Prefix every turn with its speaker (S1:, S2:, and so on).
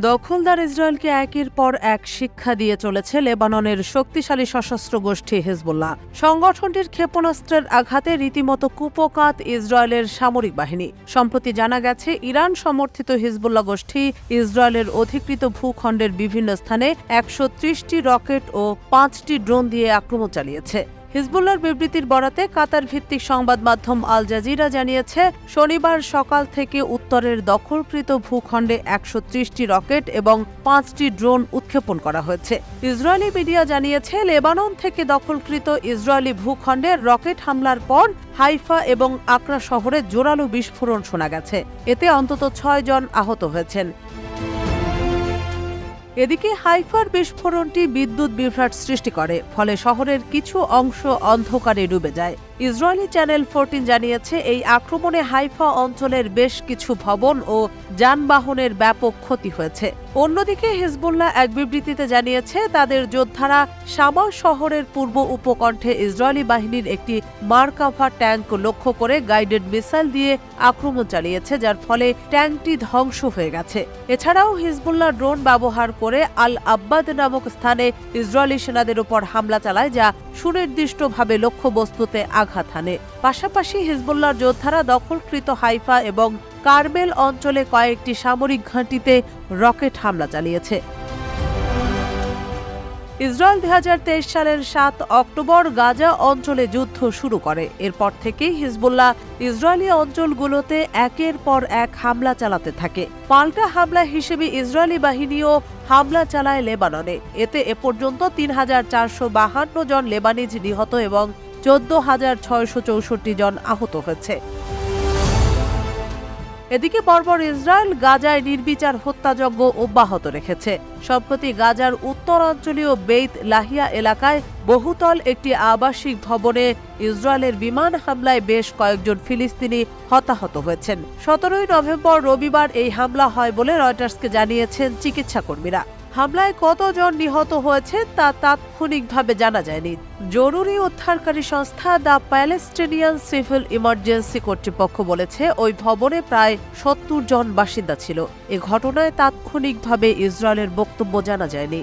S1: দখলদার ইসরায়েলকে একের পর এক শিক্ষা দিয়ে চলেছে লেবাননের শক্তিশালী সশস্ত্র গোষ্ঠী হিজবুল্লাহ। সংগঠনটির ক্ষেপণাস্ত্রের আঘাতে রীতিমতো কুপকাত ইসরায়েলের সামরিক বাহিনী। সম্প্রতি জানা গেছে, ইরান সমর্থিত হিজবুল্লাহ গোষ্ঠী ইসরায়েলের অধিকৃত ভূখণ্ডের বিভিন্ন স্থানে একশো রকেট ও পাঁচটি ড্রোন দিয়ে আক্রমণ চালিয়েছে। হিজবুল্লার বিবৃতির বরাতে কাতার ভিত্তিক সংবাদ মাধ্যম আল জাজিরা জানিয়েছে, শনিবার সকাল থেকে উত্তরের দখলকৃত ভূখণ্ডে একশো ত্রিশটি রকেট এবং পাঁচটি ড্রোন উৎক্ষেপণ করা হয়েছে। ইসরায়েলি মিডিয়া জানিয়েছে, লেবানন থেকে দখলকৃত ইসরায়েলি ভূখণ্ডে রকেট হামলার পর হাইফা এবং আকরা শহরে জোরালো বিস্ফোরণ শোনা গেছে। এতে অন্তত ছয় জন আহত হয়েছেন। এদিকে হাইফার বিস্ফোরণটি বিদ্যুৎ বিভ্রাট সৃষ্টি করে ফলে শহরের কিছু অংশ অন্ধকারে ডুবে যায়। ইসরায়েলি চ্যানেল ফোরটিন জানিয়েছে, এই আক্রমণে হাইফা অঞ্চলের বেশ কিছু ভবন ও যানবাহনের ব্যাপক ক্ষতি হয়েছে। অন্যদিকে হিজবুল্লাহ এক বিবৃতিতে জানিয়েছে, তাদের যোদ্ধারা শামা শহরের পূর্ব উপকণ্ঠে ইসরায়েলি বাহিনীর একটি মার্কাভা ট্যাঙ্ক লক্ষ্য করে গাইডেড মিসাইল দিয়ে আক্রমণ চালিয়েছে, যার ফলে ট্যাঙ্কটি ধ্বংস হয়ে গেছে। এছাড়াও হিজবুল্লাহ ড্রোন ব্যবহার করে আল আব্বাদ নামক স্থানে ইসরায়েলি সেনাদের উপর হামলা চালায়, যা সুনির্দিষ্টভাবে লক্ষ্যবস্তুতে আঘাত হানে পাশাপাশি হিজবুল্লাহর যোদ্ধারা দখলকৃত হাইফা এবং কারমেল অঞ্চলে কয়েকটি সামরিক ঘাঁটিতে রকেট হামলা চালিয়েছে। ইসরায়েল দুই সালের সাত অক্টোবর গাজা অঞ্চলে যুদ্ধ শুরু করে। এরপর থেকেই হিজবুল্লাহ ইসরায়েলি অঞ্চলগুলোতে একের পর এক হামলা চালাতে থাকে। পাল্টা হামলা হিসেবে ইসরায়েলি বাহিনীও হামলা চালায় লেবাননে। এতে এ পর্যন্ত তিন জন লেবানিজ নিহত এবং চোদ্দ হাজার ছয়শো চৌষট্টি জন আহত হয়েছে। এদিকে বর্বর ইসরায়েল গাজায় নির্বিচার হত্যাযজ্ঞ অব্যাহত রেখেছে। সম্প্রতি গাজার উত্তরাঞ্চলীয় বেইত লাহিয়া এলাকায় বহুতল একটি আবাসিক ভবনে ইসরায়েলের বিমান হামলায় বেশ কয়েকজন ফিলিস্তিনি হতাহত হয়েছেন। সতেরোই নভেম্বর রবিবার এই হামলা হয় বলে রয়টার্সকে জানিয়েছেন চিকিৎসা কর্মীরা হামলায় কতজন নিহত হয়েছে তা তাৎক্ষণিকভাবে জানা যায়নি। জরুরি উদ্ধারকারী সংস্থা দ্য প্যালেস্টিনিয়ান সিভিল ইমার্জেন্সি কর্তৃপক্ষ বলেছে, ওই ভবনে প্রায় সত্তর জন বাসিন্দা ছিল। এ ঘটনায় তাৎক্ষণিকভাবে ইসরায়েলের বক্তব্য জানা যায়নি।